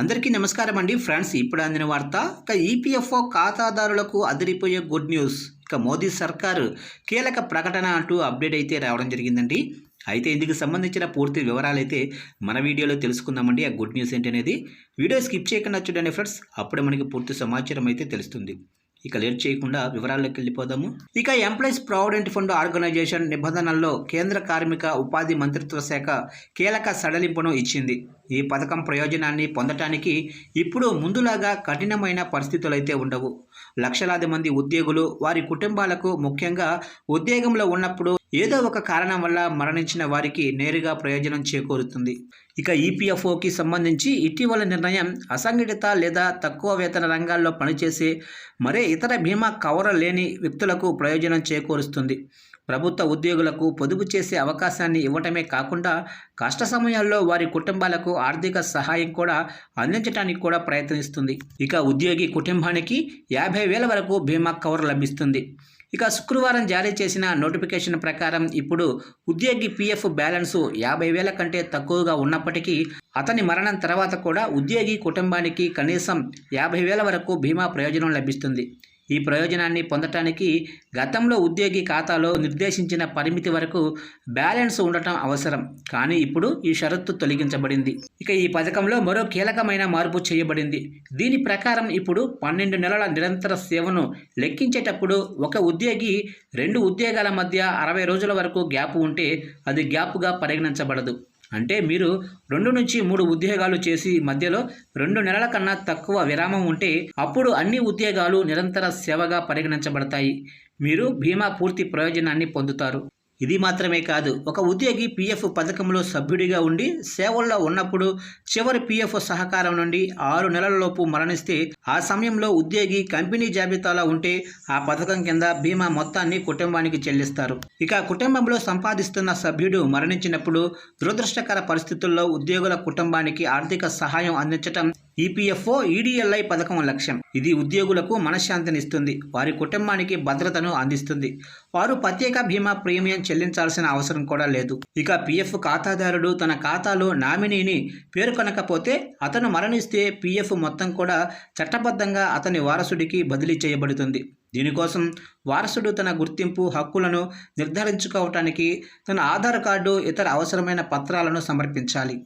అందరికీ నమస్కారం అండి. ఫ్రెండ్స్ ఇప్పుడు అందిన వార్త ఇక ఈపీఎఫ్ఓ ఖాతాదారులకు అదిరిపోయే గుడ్ న్యూస్. ఇక మోదీ సర్కారు కీలక ప్రకటన అంటూ అప్డేట్ అయితే రావడం జరిగిందండి. అయితే ఇందుకు సంబంధించిన పూర్తి వివరాలు అయితే మన వీడియోలో తెలుసుకుందామండి. ఆ గుడ్ న్యూస్ ఏంటి అనేది వీడియో స్కిప్ చేయకుండా చూడండి ఫ్రెండ్స్. అప్పుడే మనకి పూర్తి సమాచారం అయితే తెలుస్తుంది. ఇక లేట్ చేయకుండా వివరాల్లోకి వెళ్ళిపోదాము. ఇక ఎంప్లాయీస్ ప్రావిడెంట్ ఫండ్ ఆర్గనైజేషన్ నిబంధనల్లో కేంద్ర కార్మిక ఉపాధి మంత్రిత్వ శాఖ కీలక సడలింపును ఇచ్చింది. ఈ పథకం ప్రయోజనాన్ని పొందటానికి ఇప్పుడు ముందులాగా కఠినమైన పరిస్థితులైతే ఉండవు. లక్షలాది మంది ఉద్యోగులు వారి కుటుంబాలకు ముఖ్యంగా ఉద్యోగంలో ఉన్నప్పుడు ఏదో ఒక కారణం వల్ల మరణించిన వారికి నేరుగా ప్రయోజనం చేకూరుతుంది. ఇక ఈపీఎఫ్ఓకి సంబంధించి ఇటీవల నిర్ణయం అసంఘటిత లేదా తక్కువ వేతన రంగాల్లో పనిచేసే మరే ఇతర బీమా కవర్ లేని వ్యక్తులకు ప్రయోజనం చేకూరుస్తుంది. ప్రభుత్వ ఉద్యోగులకు పొదుపు చేసే అవకాశాన్ని ఇవ్వటమే కాకుండా కష్ట సమయాల్లో వారి కుటుంబాలకు ఆర్థిక సహాయం కూడా అందించడానికి కూడా ప్రయత్నిస్తుంది. ఇక ఉద్యోగి కుటుంబానికి యాభై వేల వరకు బీమా కవర్ లభిస్తుంది. ఇక శుక్రవారం జారీ చేసిన నోటిఫికేషన్ ప్రకారం ఇప్పుడు ఉద్యోగి పీఎఫ్ బ్యాలెన్సు యాభై వేల కంటే తక్కువగా ఉన్నప్పటికీ అతని మరణం తర్వాత కూడా ఉద్యోగి కుటుంబానికి కనీసం యాభై వేల వరకు బీమా ప్రయోజనం లభిస్తుంది. ఈ ప్రయోజనాన్ని పొందటానికి గతంలో ఉద్యోగి ఖాతాలో నిర్దేశించిన పరిమితి వరకు బ్యాలెన్స్ ఉండటం అవసరం. కానీ ఇప్పుడు ఈ షరతు తొలగించబడింది. ఇక ఈ పథకంలో మరో కీలకమైన మార్పు చేయబడింది. దీని ప్రకారం ఇప్పుడు పన్నెండు నెలల నిరంతర సేవను లెక్కించేటప్పుడు ఒక ఉద్యోగి రెండు ఉద్యోగాల మధ్య అరవై రోజుల వరకు గ్యాప్ ఉంటే అది గ్యాప్గా పరిగణించబడదు. అంటే మీరు రెండు నుంచి మూడు ఉద్యోగాలు చేసి మధ్యలో రెండు నెలల కన్నా తక్కువ విరామం ఉంటే అప్పుడు అన్ని ఉద్యోగాలు నిరంతర సేవగా పరిగణించబడతాయి. మీరు బీమా పూర్తి ప్రయోజనాన్ని పొందుతారు. ఇది మాత్రమే కాదు ఒక ఉద్యోగి పీఎఫ్ పథకంలో సభ్యుడిగా ఉండి సేవల్లో ఉన్నప్పుడు చివరి పీఎఫ్ సహకారం నుండి ఆరు నెలలలోపు మరణిస్తే ఆ సమయంలో ఉద్యోగి కంపెనీ జాబితాలో ఉంటే ఆ పథకం కింద బీమా మొత్తాన్ని కుటుంబానికి చెల్లిస్తారు. ఇక కుటుంబంలో సంపాదిస్తున్న సభ్యుడు మరణించినప్పుడు దురదృష్టకర పరిస్థితుల్లో ఉద్యోగుల కుటుంబానికి ఆర్థిక సహాయం అందించటం ఈపీఎఫ్ఓ ఈడీఎల్ఐ పథకం లక్ష్యం. ఇది ఉద్యోగులకు మనశ్శాంతినిస్తుంది. వారి కుటుంబానికి భద్రతను అందిస్తుంది. వారు ప్రత్యేక బీమా ప్రీమియం చెల్లించాల్సిన అవసరం కూడా లేదు. ఇక పీఎఫ్ ఖాతాదారుడు తన ఖాతాలో నామినీని పేర్కొనకపోతే అతను మరణిస్తే పీఎఫ్ మొత్తం కూడా చట్టబద్ధంగా అతని వారసుడికి బదిలీ చేయబడుతుంది. దీనికోసం వారసుడు తన గుర్తింపు హక్కులను నిర్ధారించుకోవటానికి తన ఆధార్ కార్డు ఇతర అవసరమైన పత్రాలను సమర్పించాలి.